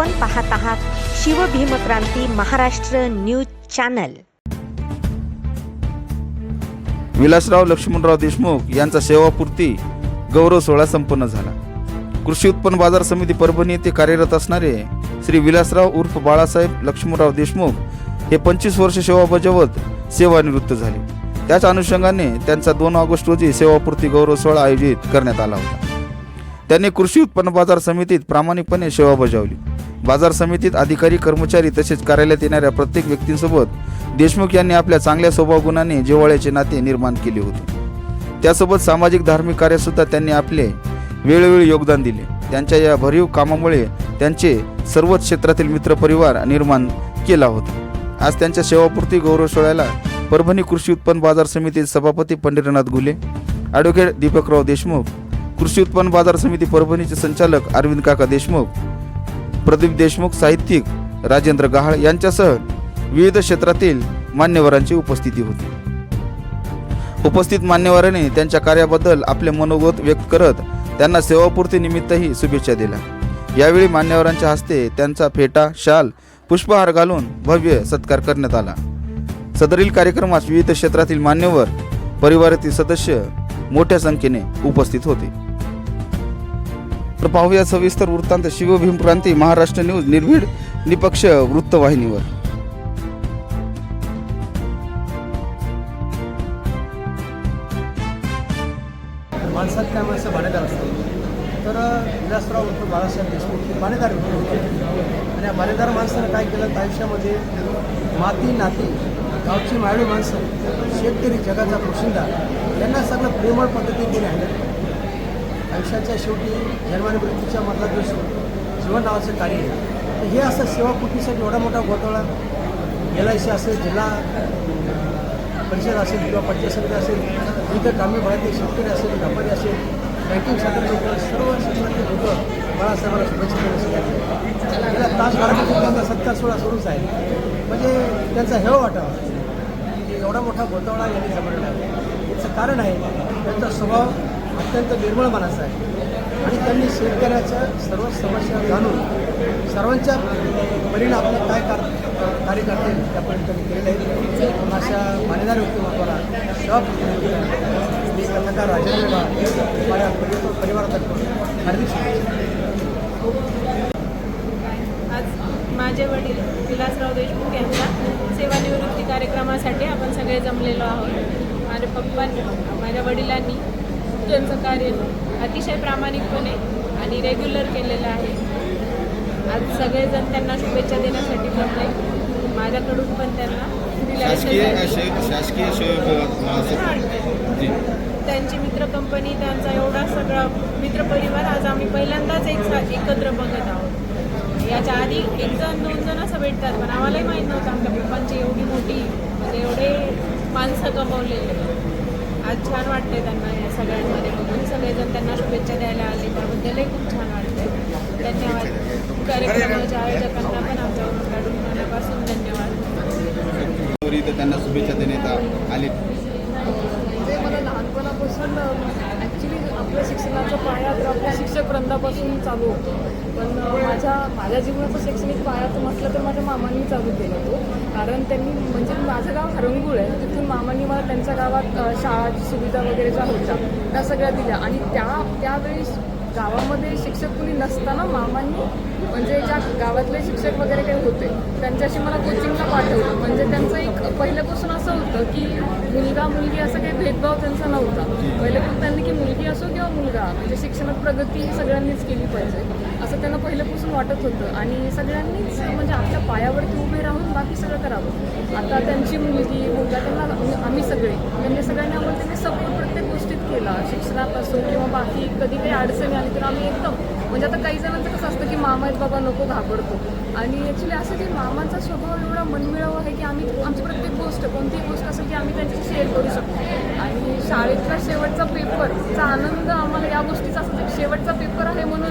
आपण पाहत आहात शिवभीमक्रांती महाराष्ट्र न्यूज चॅनल. विलासराव लक्ष्मणराव देशमुख यांचा सेवापूर्ती गौरव सोहळा संपन्न झाला. कृषी उत्पन्न बाजार समिती परभणी येथे कार्यरत असणारे श्री विलासराव उर्फ बाळासाहेब लक्ष्मणराव देशमुख हे पंचवीस वर्ष सेवा बजावत सेवानिवृत्त झाले. त्याच अनुषंगाने त्यांचा दोन ऑगस्ट रोजी सेवापूर्ती गौरव सोहळा आयोजित करण्यात आला होता. त्यांनी कृषी उत्पन्न बाजार समितीत प्रामाणिकपणे सेवा बजावली. बाजार समितीत अधिकारी कर्मचारी तसेच कार्यालयात येणाऱ्या प्रत्येक व्यक्तींसोबत देशमुख यांनी आपल्या चांगल्या स्वभाव गुणाने जिव्हाळ्याचे नाते निर्माण केले होते. त्यासोबत सामाजिक धार्मिक कार्यसुद्धा त्यांनी आपले वेळोवेळी योगदान दिले. त्यांच्या या भरीव कामामुळे त्यांचे सर्वच क्षेत्रातील मित्रपरिवार निर्माण केला होता. आज त्यांच्या सेवापूर्ती गौरव सोहळ्याला परभणी कृषी उत्पन्न बाजार समितीचे सभापती पंढरीनाथ घुले ॲडव्होकेट दीपकराव देशमुख कृषी उत्पन्न बाजार समिती परभणीचे संचालक अरविंद काका देशमुख प्रदीप देशमुख साहित्यिक राजेंद्र गहाळ यांच्यासह विविध क्षेत्रातील मान्यवरांची उपस्थिती होती. उपस्थित मान्यवरांनी त्यांच्या कार्याबद्दल आपले मनोगत व्यक्त करत त्यांना सेवापूर्ती निमित्तही शुभेच्छा दिल्या. यावेळी मान्यवरांच्या हस्ते त्यांचा फेटा शाल पुष्पहार घालून भव्य सत्कार करण्यात आला. सदरील कार्यक्रमात विविध क्षेत्रातील मान्यवर परिवारातील सदस्य मोठ्या संख्येने उपस्थित होते. तर पाहूया सविस्तर वृत्तांत शिवभीम क्रांती महाराष्ट्र न्यूज निर्भीड निपक्ष वृत्तवाहिनीवर माणसात काय माणसं भाडेदार असतात? तर विलासराव डॉक्टर बाळासाहेब देशमुख हे भाडेदार होते. आणि या भाडेदार माणसानं काय केलं? आयुष्यामध्ये माती नाती गावची माळी माणसं शेतकरी जगाचा पोशिंदा यांना सगळं प्रेमळ पद्धतीने त्यांनी हँडल केलं आयुष्याच्या शेवटी जन्माने मधला जो जीवन नावाचं कार्य आहे तर हे असं सेवापूर्तीसाठी एवढा मोठा घोटाळा एल आय सी असेल जिल्हा परिषद असेल किंवा पंचायत समिती असेल विविध ग्रामीण भागातील शेतकरी असेल व्यापारी असेल बँकिंग क्षेत्रातील लोक सर्व क्षेत्रातील लोक बाळासाहेबांना शुभेच्छा देण्यासाठी गेल्या तासभरामध्ये त्यांचा सत्कार सोहळा सुरूच आहे. म्हणजे त्यांचा हेव वाटावा. की एवढा मोठा गोतावळा यांनी जमवलेला आहे. याचं कारण आहे त्यांचा स्वभाव अत्यंत निर्मळ मनाचा आहे. आणि त्यांनी शेतकऱ्याच्या सर्व समस्या जाणून सर्वांच्या परीने आपलं काय कार कार्य करता येईल त्यापर्यंत त्यांनी केलेलं आहे. अशा मान्यदार व्यक्तिमत्वाला शॉप मी कथाकार राजेंद्र माझ्या परिवारातर्फे हार्दिक शुभेच्छा. आज माझे वडील विलासराव देशमुख यांच्या सेवानिवृत्ती कार्यक्रमासाठी आपण सगळे जमलेलो आहोत. माझ्या पप्पांनी माझ्या वडिलांनी त्यांचं कार्य अतिशय प्रामाणिकपणे आणि रेग्युलर केलेलं आहे. आज सगळेजण त्यांना शुभेच्छा देण्यासाठी जमले माझ्याकडून पण त्यांना शासकीय शासकीय त्यांची मित्र कंपनी त्यांचा एवढा सगळा मित्रपरिवार आज आम्ही पहिल्यांदाच एक एकत्र बघत आहोत. याच्या आधी एक जण दोन जण असं भेटतात पण आम्हालाही माहीत नव्हतं आमच्या पप्पांची एवढी मोठी म्हणजे एवढे माणसं कमवलेले. आज छान वाटते त्यांना या सगळ्यांमध्ये बघून. सगळेजण त्यांना शुभेच्छा द्यायला आले. त्याबद्दलही खूप छान वाटते धन्यवाद. कार्यक्रमाच्या आयोजकांना पण आमच्याकडून मनापासून धन्यवाद. वर त्यांना शुभेच्छा देण्यात आ- आले ते मला लहानपणापासून ॲक्च्युली आपल्या शिक्षणाचा पाया तर आपल्या शिक्षक वृंदापासून चालू होतो. पण माझ्या माझ्या जीवनाचा शैक्षणिक पाया तर म्हटलं तर माझ्या मामांनी चालू केला तो. कारण त्यांनी म्हणजे माझं गाव हरंगूळ आहे. तिथून मामांनी मला त्यांच्या गावात शाळाची सुविधा वगैरे ज्या होत्या त्या सगळ्या दिल्या. आणि त्या त्यावेळी गावामध्ये शिक्षक कुणी नसताना मामांनी म्हणजे ज्या गावातले शिक्षक वगैरे काही होते त्यांच्याशी मला कोचिंगला पाठवलं. म्हणजे त्यांचं एक पहिल्यापासून असं होतं की मुलगा मुलगी असं काही भेदभाव त्यांचा नव्हता. पहिल्यापासून त्यांनी की मुलगी असो किंवा मुलगा म्हणजे शिक्षणात प्रगती ही सगळ्यांनीच केली पाहिजे. असं त्यांना पहिल्यापासून वाटत होतं. आणि सगळ्यांनीच म्हणजे आपल्या पायावरती उभे राहून बाकी सगळं करावं. आता त्यांची मुलगी मुलगा त्यांना आम्ही सगळे. त्यांनी सगळ्यांनी आम्हाला त्यांनी सपोर्ट प्रत्येक गोष्टीत केला. शिक्षणापासून किंवा बाकी कधी काही अडचणी आली तर आम्ही एकदम म्हणजे आता काही जणांचं कसं असतं की मामा आहेत बाबा नको घाबरतो. आणि ॲक्च्युली असं की मामांचा स्वभाव एवढा मनमिळावा आहे की आम्ही आमची प्रत्येक गोष्ट कोणतीही गोष्ट असेल की आम्ही त्यांच्याशी शेअर करू शकतो. आणि शाळेतला शेवटचा पेपरचा आनंद आम्हाला या गोष्टीचा असतो की शेवटचा पेपर आहे म्हणून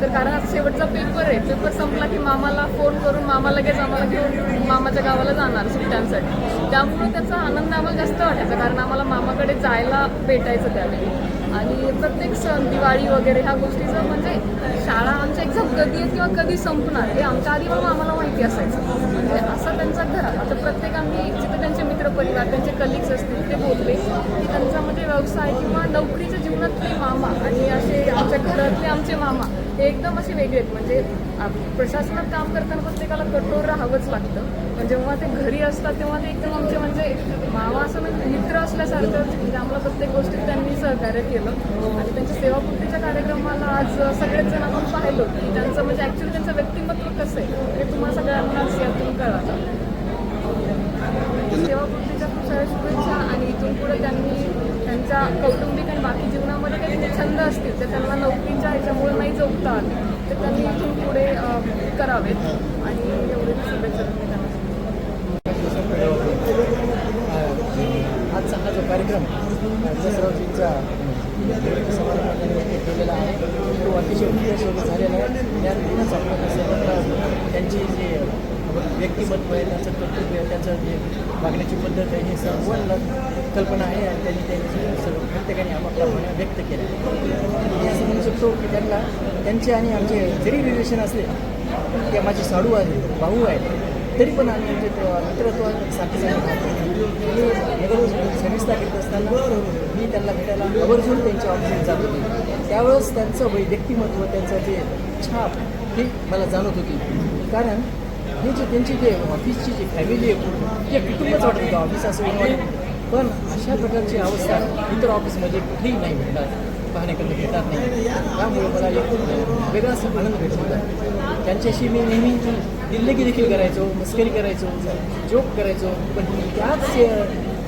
तर कारण आज शेवटचा पेपर आहे. पेपर संपला की मामाला फोन करून मामा लगेच आम्हाला घेऊन मामाच्या गावाला जाणार सुट्ट्यांसाठी. त्यामुळे त्याचा आनंद आम्हाला जास्त वाटायचा कारण आम्हाला मामाकडे जायला भेटायचं त्यावेळी. आणि प्रत्येक सण दिवाळी वगैरे ह्या गोष्टीचं म्हणजे शाळा आमच्या एक्झाम कधी आहे किंवा कधी संपणार हे आमच्या आधी बाबा आम्हाला माहिती असायचं. म्हणजे असं त्यांचा घरात आता प्रत्येक आम्ही जिथे त्यांचे मित्रपरिवार त्यांचे कलिग्स असतील ते बोलले की त्यांचा म्हणजे व्यवसाय किंवा नोकरीच्या जीवनातले मामा आणि असे आमच्या घरातले आमचे मामा एकदम असे वेगळे आहेत. म्हणजे प्रशासनात काम करताना प्रत्येकाला कठोर राहावंच लागतं. पण जेव्हा ते घरी असतात तेव्हा ते एकदम आमचे म्हणजे मामा असं म्हणजे मित्र असल्यासारखं म्हणजे आम्हाला प्रत्येक गोष्टीत त्यांनी सहकार्य केलं. आणि त्यांच्या सेवापूर्तीच्या कार्यक्रमाला आज सगळेच जण आपण पाहिलो. की त्यांचं म्हणजे ॲक्च्युली त्यांचं व्यक्तिमत्व कसं आहे हे तुम्हाला सगळ्यांनाच यातून कळालं. सेवापूर्तीच्या खूप साऱ्या शुभेच्छा आणि इथून पुढे त्यांनी त्यांच्या कौटुंबिक आणि बाकी जीवनामध्ये काही छंद असतील तर त्यांना नोकरीच्या ह्याच्यामुळे नाही जोपता आले. तर त्यांनी इथून पुढे करावेत. आणि एवढे शुभेच्छा मी आजचा हा जो कार्यक्रम विलासरावजींचा म्हणजे समारंभाने ठेवलेला आहे तो अतिशय उत्कृष्ट झालेला आहे. त्यातूनच आपल्याला सर्वांना त्यांची जी व्यक्तिमत्व आहे त्यांचं कर्तव्य आहे त्यांचं जे वागण्याची पद्धत आहे हे सर्व कल्पना आहे आणि त्यांनी त्यांची सर्व प्रत्येकाने आपापल्या व्यक्त केल्या मी असं म्हणू शकतो की त्यांना त्यांचे आणि आमचे जरी रिलेशन असले ते माझे साडू आहेत भाऊ आहेत तरी पण आम्ही म्हणजे मित्रत्व सारखे मी नगर घेत असताना मी त्यांना भेटायला आवर्जून त्यांच्या ऑफिसात जात होते. त्यावेळेस त्यांचं वै व्यक्तिमत्व त्यांचं जे छाप हे मला जाणवत होती. कारण हे जे त्यांची जे ऑफिसची जी फॅमिली आहे ते कुटुंबच वाटत होतं ऑफिस म्हणजे असं पण अशा प्रकारची अवस्था इतर ऑफिसमध्ये कुठेही नाही भेटणार पाहण्याकडे भेटणार नाही. त्यामुळे मला एक वेगळाच आनंद भेटत. होता त्यांच्याशी मी नेहमी दिल्लगी देखील करायचो मस्करी करायचो जोक करायचो. पण त्याच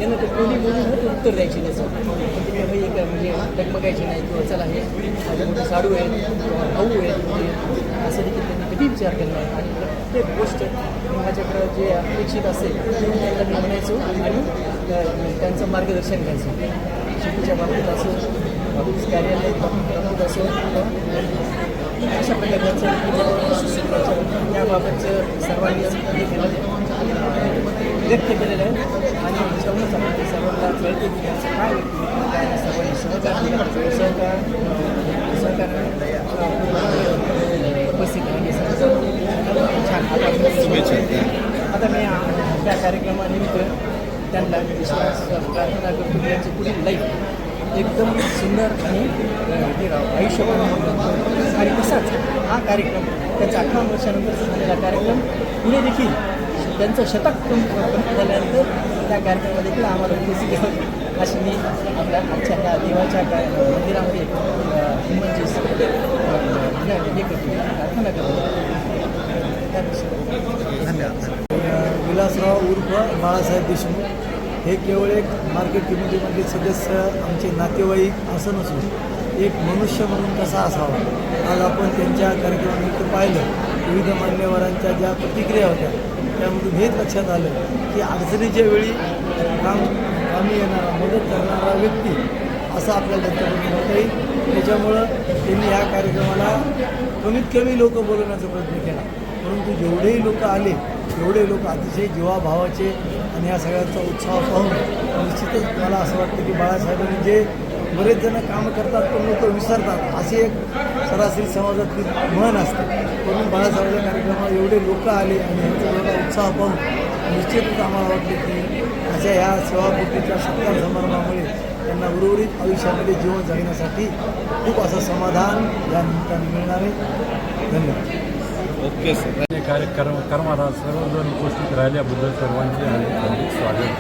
त्यांना ते कोणी बोलून उत्तर द्यायची त्याचं पण एक म्हणजे डगमगायचे नाही. किंवा चला हे. माझ्या मोठे साडू आहे किंवा भाऊ आहे म्हणजे असं देखील त्यांनी कधी विचार केला आणि प्रत्येक गोष्ट माझ्याकडं जे अपेक्षित असेल ते त्यांना मी म्हणायचो आणि त्यांचं मार्गदर्शन घ्यायचं. शेतीच्या बाबतीत असो ऑफिस कार्यालय बाबतीत असो अशा प्रकारचं त्याबाबतचं सर्वांनी हे केलं व्यक्त केलेलं आहे. आणि आपण ते सर्वांना कळते की त्यांचं काय. सर्वांनी सहकार सहकार सहकार उपस्थित आहे. सर्व छान आता आता मी त्या कार्यक्रमानिमित्त त्यांना विश्वास प्रार्थना करतो की त्यांची पुढील लाईफ एकदम सुंदर आणि हे राहावं आयुष्यभर आणि तसाच हा कार्यक्रम त्यांचा अठरा वर्षानंतर झालेला कार्यक्रम पुढे देखील त्यांचं शतक झाल्यानंतर त्या कार्यक्रमात देखील आम्हाला उपस्थित घेऊन अशी मी आपल्या आमच्या त्या देवाच्या काय मंदिरामध्ये अ, म्हणजे हे करतो प्रार्थना करतो. धन्यवाद. विलासराव उर्फ बाळासाहेब देशमुख हे केवळ एक मार्केट कमिटीमधले सदस्य आमचे नातेवाईक असं नसून एक मनुष्य म्हणून कसा असावा? आज आपण त्यांच्या कार्यक्रमानिमित्त पाहिलं. विविध मान्यवरांच्या ज्या प्रतिक्रिया होत्या त्यामधून हेच लक्षात आलं की अडचणीच्या वेळी काम कामी येणारा मदत करणारा व्यक्ती असं आपल्याला त्यांच्याकडून म्हणता येईल. त्याच्यामुळं त्यांनी ह्या कार्यक्रमाला कमीत कमी लोक बोलवण्याचा प्रयत्न केला. परंतु जेवढेही लोक आले तेवढे लोक अतिशय जीवाभावाचे आणि या सगळ्यांचा उत्साह पाहून निश्चितच मला असं वाटतं की बाळासाहेबांनी जे बरेच जण कामं करतात पण लोक विसरतात. अशी एक सरासरी समाजातली म्हण असते. म्हणून बाळासाहेबांच्या कार्यक्रमाला एवढे लोक आले आणि यांचा एवढा उत्साह पाहून निश्चितच आम्हाला वाटतं की अशा ह्या सेवापूर्तीच्या सत्कार समारंभामुळे त्यांना उर्वरित आयुष्यामध्ये जीवन जगण्यासाठी खूप असं समाधान या निमित्ताने मिळणार आहे. धन्यवाद. Okay sir. कार्यक्रम कर्माला सर्वजण उपस्थित राहिल्याबद्दल सर्वांचे हार्दिक हार्दिक स्वागत.